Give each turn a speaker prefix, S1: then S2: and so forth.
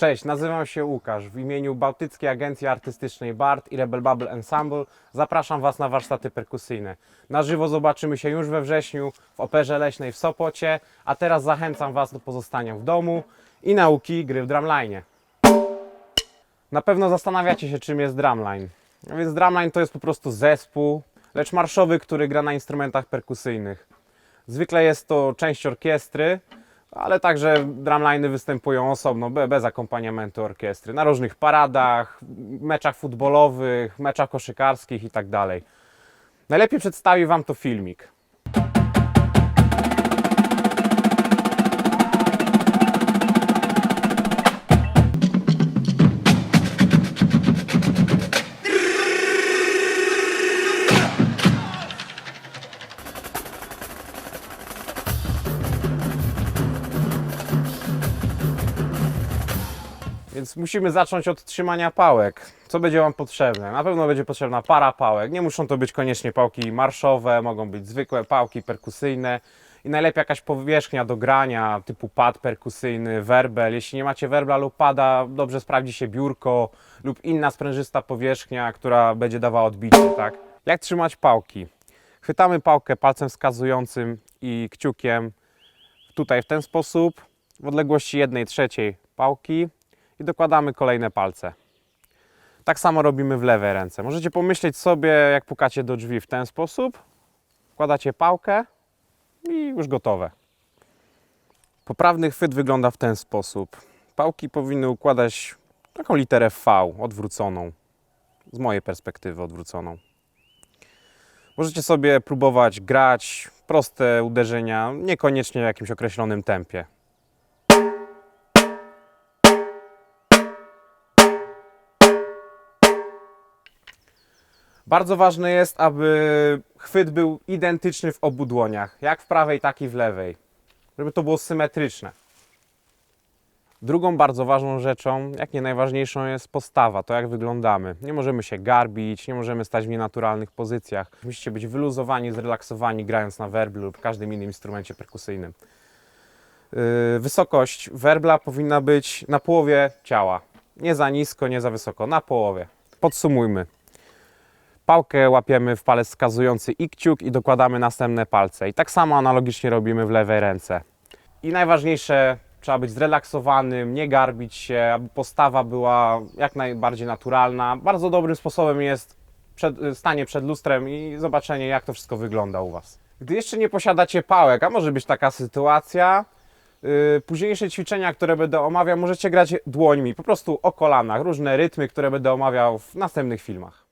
S1: Cześć, nazywam się Łukasz. W imieniu Bałtyckiej Agencji Artystycznej BART i Rebel Bubble Ensemble zapraszam Was na warsztaty perkusyjne. Na żywo zobaczymy się już we wrześniu w Operze Leśnej w Sopocie, a teraz zachęcam Was do pozostania w domu i nauki gry w drumline. Na pewno zastanawiacie się, czym jest drumline. A więc drumline to jest po prostu zespół, lecz marszowy, który gra na instrumentach perkusyjnych. Zwykle jest to część orkiestry, ale także drumliny występują osobno, be- bez akompaniamentu orkiestry, na różnych paradach, meczach futbolowych, meczach koszykarskich itd. Najlepiej przedstawi Wam to filmik. Więc musimy zacząć od trzymania pałek. Co będzie Wam potrzebne? Na pewno będzie potrzebna para pałek. Nie muszą to być koniecznie pałki marszowe, mogą być zwykłe pałki perkusyjne. I najlepiej jakaś powierzchnia do grania, typu pad perkusyjny, werbel. Jeśli nie macie werbla lub pada, dobrze sprawdzi się biurko lub inna sprężysta powierzchnia, która będzie dawała odbicie, tak? Jak trzymać pałki? Chwytamy pałkę palcem wskazującym i kciukiem tutaj w ten sposób, w odległości 1 trzeciej pałki i dokładamy kolejne palce. Tak samo robimy w lewej ręce. Możecie pomyśleć sobie, jak pukacie do drzwi w ten sposób, wkładacie pałkę i już gotowe. Poprawny chwyt wygląda w ten sposób. Pałki powinny układać taką literę V odwróconą. Z mojej perspektywy odwróconą. Możecie sobie próbować grać proste uderzenia, niekoniecznie w jakimś określonym tempie. Bardzo ważne jest, aby chwyt był identyczny w obu dłoniach, jak w prawej, tak i w lewej, żeby to było symetryczne. Drugą bardzo ważną rzeczą, jak nie najważniejszą, jest postawa, to jak wyglądamy. Nie możemy się garbić, nie możemy stać w nienaturalnych pozycjach. Musicie być wyluzowani, zrelaksowani, grając na werblu lub każdym innym instrumencie perkusyjnym. Yy, Wysokość werbla powinna być na połowie ciała. Nie za nisko, nie za wysoko, na połowie. Podsumujmy. Pałkę łapiemy w palec wskazujący i kciuk i dokładamy następne palce. I tak samo analogicznie robimy w lewej ręce. I najważniejsze, trzeba być zrelaksowanym, nie garbić się, aby postawa była jak najbardziej naturalna. Bardzo dobrym sposobem jest przed, stanie przed lustrem i zobaczenie, jak to wszystko wygląda u Was. Gdy jeszcze nie posiadacie pałek, a może być taka sytuacja, yy, późniejsze ćwiczenia, które będę omawiał, możecie grać dłońmi, po prostu o kolanach, różne rytmy, które będę omawiał w następnych filmach.